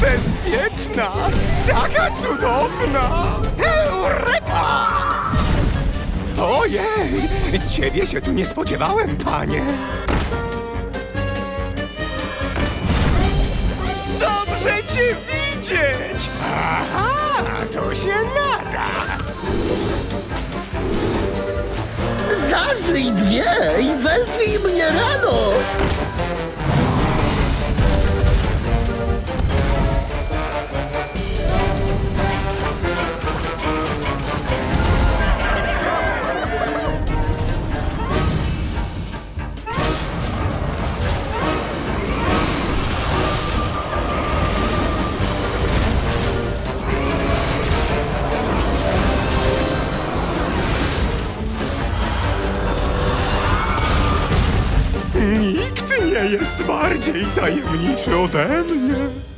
bezpieczna, taka cudowna! Eureka! Ojej, ciebie się tu nie spodziewałem, panie. Dobrze cię widzieć! Aha, to się nada! Zażyj dwie i wezwij mnie rano. Jest bardziej tajemniczy ode mnie.